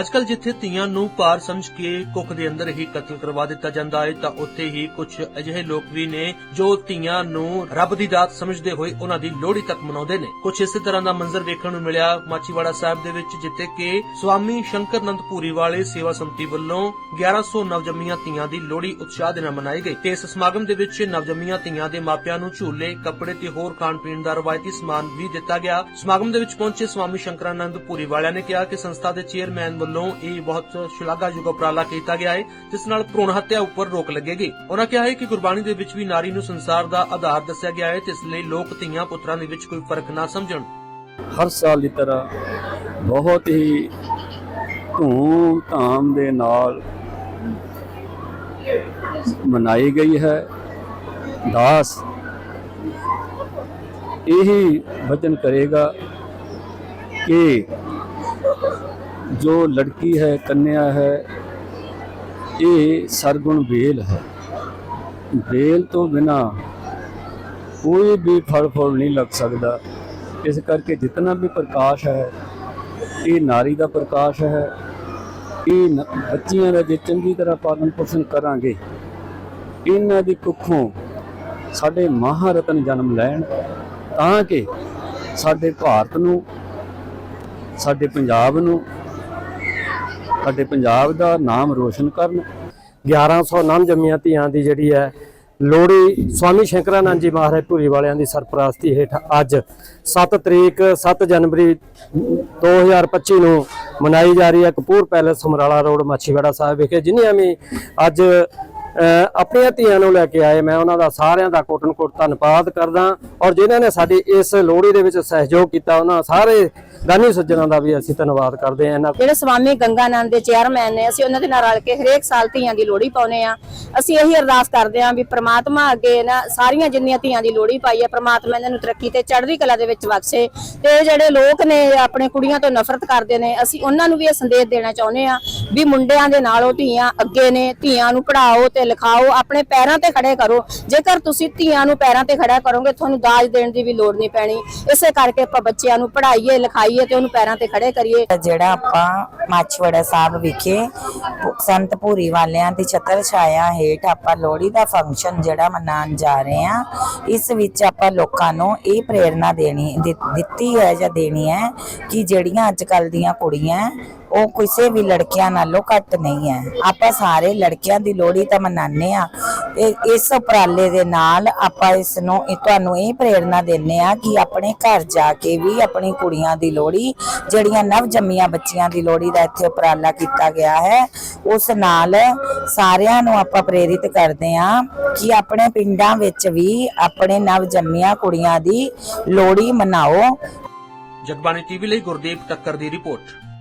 ਅੱਜਕੱਲ ਜਿੱਥੇ ਧੀਆਂ ਨੂੰ ਭਾਰ ਸਮਝ ਕੇ ਕੁੱਖ ਦੇ ਅੰਦਰ ਹੀ ਕਤਲ ਕਰਵਾ ਦਿੱਤਾ ਜਾਂਦਾ ਹੈ, ਤਾਂ ਉੱਥੇ ਹੀ ਕੁਝ ਅਜਿਹੇ ਲੋਕ ਵੀ ਨੇ ਜੋ ਧੀਆਂ ਨੂੰ ਰੱਬ ਦੀ ਦਾਤ ਸਮਝਦੇ ਹੋਏ ਉਹਨਾਂ ਦੀ ਲੋਹੜੀ ਤੱਕ ਮਨਾਉਂਦੇ ਨੇ। ਕੁਝ ਇਸੇ ਤਰ੍ਹਾਂ ਦਾ ਮੰਜ਼ਰ ਵੇਖਣ ਨੂੰ ਮਿਲਿਆ ਮਾਚੀਵਾੜਾ ਸਾਹਿਬ ਦੇ ਵਿੱਚ, ਜਿੱਥੇ ਕਿ ਸਵਾਮੀ ਸ਼ੰਕਰ ਨੰਦ ਪੂਰੀ ਵਾਲੇ ਸੇਵਾ ਸੰਮਤੀ ਵੱਲੋਂ 1100 ਨਵਜੰਮੀਆਂ ਧੀਆਂ ਦੀ ਲੋਹੜੀ ਉਤਸ਼ਾਹ ਦੇ ਨਾਲ ਮਨਾਈ ਗਈ। ਤੇ ਇਸ ਸਮਾਗਮ ਦੇ ਵਿੱਚ ਨਵਜੰਮੀਆਂ ਧੀਆਂ ਦੇ ਮਾਪਿਆਂ ਨੂੰ ਝੂਲੇ, ਕੱਪੜੇ ਤੇ ਹੋਰ ਖਾਣ ਪੀਣ ਦਾ ਰਵਾਇਤੀ ਸਮਾਨ ਵੀ ਦਿੱਤਾ ਗਿਆ। ਸਮਾਗਮ ਦੇ ਵਿੱਚ ਪਹੁੰਚੇ ਸਵਾਮੀ ਸ਼ੰਕਰਾਨੰਦ ਪੂਰੀ ਵਾਲਿਆਂ ਨੇ ਕਿਹਾ ਕਿ ਸੰਸਥਾ ਦੇ ਚੇਅਰਮੈਨ ਵੱਲੋਂ ਇਹ ਬਹੁਤ ਸ਼ਲਾਘਾਯੋਗ ਉਪਰਾਲਾ ਕੀਤਾ ਗਿਆ ਹੈ, ਜਿਸ ਨਾਲ ਭ੍ਰੂਣ ਹੱਤਿਆ ਉੱਪਰ ਰੋਕ ਲੱਗੇਗੀ। ਉਹਨਾਂ ਕਿਹਾ ਹੈ ਕਿ ਗੁਰਬਾਣੀ ਦੇ ਵਿੱਚ ਵੀ ਨਾਰੀ ਨੂੰ ਸੰਸਾਰ ਦਾ ਆਧਾਰ ਦੱਸਿਆ ਗਿਆ ਹੈ, ਤੇ ਇਸ ਲਈ ਲੋਕ ਧੀਆਂ ਪੁੱਤਰਾਂ ਦੇ ਵਿੱਚ ਕੋਈ ਫ਼ਰਕ ਨਾ ਸਮਝਣ। ਹਰ ਸਾਲ ਦੀ ਤਰ੍ਹਾਂ ਬਹੁਤ ਹੀ ਧੂਮ ਧਾਮ ਦੇ ਨਾਲ ਮਨਾਈ ਗਈ ਹੈ। ਦਾਸ ਇਹੀ ਵਚਨ ਕਰੇਗਾ ਕਿ ਜੋ ਲੜਕੀ ਹੈ, ਕੰਨਿਆ ਹੈ, ਇਹ ਸਰਗੁਣ ਵੇਲ ਹੈ। ਵੇਲ ਤੋਂ ਬਿਨਾ ਕੋਈ ਵੀ ਫਲ ਫੁੱਲ ਨਹੀਂ ਲੱਗ ਸਕਦਾ। ਇਸ ਕਰਕੇ ਜਿਤਨਾ ਵੀ ਪ੍ਰਕਾਸ਼ ਹੈ, ਇਹ ਨਾਰੀ ਦਾ ਪ੍ਰਕਾਸ਼ ਹੈ। ਇਹ ਨ- ਬੱਚੀਆਂ ਦਾ ਜੇ ਚੰਗੀ ਤਰ੍ਹਾਂ ਪਾਲਣ ਪੋਸ਼ਣ ਕਰਾਂਗੇ, ਇਹਨਾਂ ਦੀ ਕੁੱਖੋਂ ਸਾਡੇ ਮਹਾਰਤਨ ਜਨਮ ਲੈਣ, ਤਾਂ ਕਿ ਸਾਡੇ ਭਾਰਤ ਨੂੰ, ਸਾਡੇ ਪੰਜਾਬ ਨੂੰ ਸਾਡੇ ਪੰਜਾਬ ਦਾ ਨਾਮ ਰੋਸ਼ਨ ਕਰਨ। 1100 ਨਾਮ ਜੰਮੀਆਂ ਧੀਆਂ ਦੀ ਜਿਹੜੀ ਹੈ, ਲੋਹੜੀ ਸਵਾਮੀ ਸ਼ੰਕਰਾਨੰਦ ਜੀ ਮਹਾਰਾਜ ਭੂਰੀ ਵਾਲਿਆਂ ਦੀ ਸਰਪ੍ਰਸਤੀ ਹੇਠ ਅੱਜ 7 ਤਰੀਕ 7 ਜਨਵਰੀ 2025 ਨੂੰ ਮਨਾਈ ਜਾ ਰਹੀ ਹੈ। ਕਪੂਰ ਪੈਲੇਸ ਸਮਰਾਲਾ ਰੋਡ, ਮਾਛੀਵਾੜਾ ਸਾਹਿਬ ਵਿਖੇ। ਜਿਨ੍ਹਾਂ ਵੀ ਅੱਜ ਆਪਣੀਆਂ ਧੀਆਂ ਨੂੰ ਲੈ ਕੇ ਆਏ ਮੈਂ ਉਹਨਾਂ ਦਾ ਸਾਰਿਆਂ ਦਾ ਕੋਟਨ ਕੋਟ ਧੰਨਵਾਦ ਕਰਦਾ ਔਰ ਜਿਨ੍ਹਾਂ ਨੇ ਸਾਡੀ ਇਸ ਲੋਹੜੀ ਦੇ ਵਿੱਚ ਸਹਿਯੋਗ ਕੀਤਾ, ਉਹਨਾਂ ਸਾਰੇ ਦਾਨੀ ਸੱਜਣਾਂ ਦਾ ਵੀ ਅਸੀਂ ਧੰਨਵਾਦ ਕਰਦੇ ਹਾਂ ਜਿਹੜੇ ਸਵਾਮੀ ਗੰਗਾਨੰਦ ਦੇ ਚੇਅਰਮੈਨ ਨੇ, ਅਸੀਂ ਉਹਨਾਂ ਦੇ ਨਾਲ ਰਲ ਕੇ ਹਰੇਕ ਸਾਲ ਧੀਆਂ ਦੀ ਲੋਹੜੀ ਪਾਉਨੇ ਆ ਅਸੀਂ ਇਹੀ ਅਰਦਾਸ ਕਰਦੇ ਆ ਵੀ ਪ੍ਰਮਾਤਮਾ ਅੱਗੇ ਨਾ ਸਾਰੀਆਂ ਜਿੰਨੀਆਂ ਧੀਆਂ ਦੀ ਲੋਹੜੀ ਪਾਈ ਹੈ, ਪ੍ਰਮਾਤਮਾ ਇਹਨਾਂ ਨੂੰ ਤਰੱਕੀ ਤੇ ਚੜ੍ਹਦੀ ਕਲਾ ਦੇ ਵਿੱਚ ਬਖਸ਼ੇ ਤੇ ਇਹ ਜਿਹੜੇ ਲੋਕ ਨੇ ਆਪਣੇ ਕੁੜੀਆਂ ਤੋਂ ਨਫ਼ਰਤ ਕਰਦੇ ਨੇ, ਅਸੀਂ ਉਹਨਾਂ ਨੂੰ ਵੀ ਇਹ ਸੰਦੇਸ਼ ਦੇਣਾ ਚਾਹੁੰਦੇ ਆ ਵੀ ਮੁੰਡਿਆਂ ਦੇ ਨਾਲੋਂ ਧੀਆਂ ਅੱਗੇ ਨੇ, ਧੀਆਂ ਨੂੰ ਪੜ੍ਹਾਓ ਤੇ ਲਿਖਾਓ, ਆਪਣੇ ਪੈਰਾਂ ਤੇ ਖੜੇ ਕਰੋ। ਜੇਕਰ ਤੁਸੀਂ ਧੀਆਂ ਨੂੰ ਪੈਰਾਂ ਤੇ ਖੜਾ ਕਰੋਗੇ, ਤੁਹਾਨੂੰ ਦਾਜ ਦੇਣ ਦੀ ਵੀ ਲੋੜ ਨਹੀਂ ਪੈਣੀ। ਇਸੇ ਕਰਕੇ ਆਪਾਂ ਬੱਚਿਆਂ ਨੂੰ ਪੜ੍ਹਾਈਏ, ਲਿਖਾਈਏ ਤੇ ਉਹਨੂੰ ਪੈਰਾਂ ਤੇ ਖੜੇ ਕਰੀਏ। ਜਿਹੜਾ ਆਪਾਂ ਮਾਛਵੜਾ ਸਾਹਿਬ ਵਿਖੇ ਸੰਤ ਭੂਰੀ ਵਾਲਿਆਂ ਦੀ ਛਤਰ ਛਾਇਆ ਹੇਠ ਆਪਾਂ ਲੋਹੜੀ ਦਾ ਫੰਕਸ਼ਨ ਜਿਹੜਾ ਮਨਾਉਣ ਜਾ ਰਹੇ ਆ ਇਸ ਵਿੱਚ ਆਪਾਂ ਲੋਕਾਂ ਨੂੰ ਇਹ ਪ੍ਰੇਰਣਾ ਦੇਣੀ ਦਿੱਤੀ ਹੈ ਜਾਂ ਦੇਣੀ ਹੈ ਕਿ ਜਿਹੜੀਆਂ ਅੱਜ ਕੱਲ ਦੀਆਂ ਕੁੜੀਆਂ, ਉਹ ਕਿਸੇ ਵੀ ਲੜਕਿਆਂ ਨਾਲੋਂ ਘੱਟ ਨਹੀਂ ਹੈ। ਆਪਾਂ ਸਾਰੇ ਲੜਕਿਆਂ ਦੀ ਲੋਹੜੀ ਤਾਂ ਮਨਾਉਂਦੇ ਆ ਇਸ ਉਪਰਾਲੇ ਦੇ ਨਾਲ ਆਪਾਂ ਇਸ ਨੂੰ ਤੁਹਾਨੂੰ ਇਹ ਪ੍ਰੇਰਣਾ ਦਿੰਨੇ ਆ ਕਿ ਆਪਣੇ ਘਰ ਜਾ ਕੇ ਵੀ ਆਪਣੀ ਕੁੜੀਆਂ ਦੀ ਲੋਹੜੀ, ਜਿਹੜੀਆਂ ਨਵ ਜੰਮੀਆਂ ਬੱਚੀਆਂ ਦੀ ਲੋਹੜੀ ਦਾ ਇੱਥੇ ਉਪਰਾਲਾ ਕੀਤਾ ਗਿਆ ਹੈ, ਉਸ ਨਾਲ ਸਾਰਿਆਂ ਨੂੰ ਆਪਾਂ ਪ੍ਰੇਰਿਤ ਕਰਦੇ ਆ ਕਿ ਆਪਣੇ ਪਿੰਡਾਂ ਵਿੱਚ ਵੀ ਆਪਣੇ ਨਵ ਜੰਮੀਆਂ ਕੁੜੀਆਂ ਦੀ ਲੋਹੜੀ ਮਨਾਓ। ਜਗਬਾਣੀ ਟੀਵੀ ਲਈ ਗੁਰਦੀਪ ਟੱਕਰ ਦੀ ਰਿਪੋਰਟ।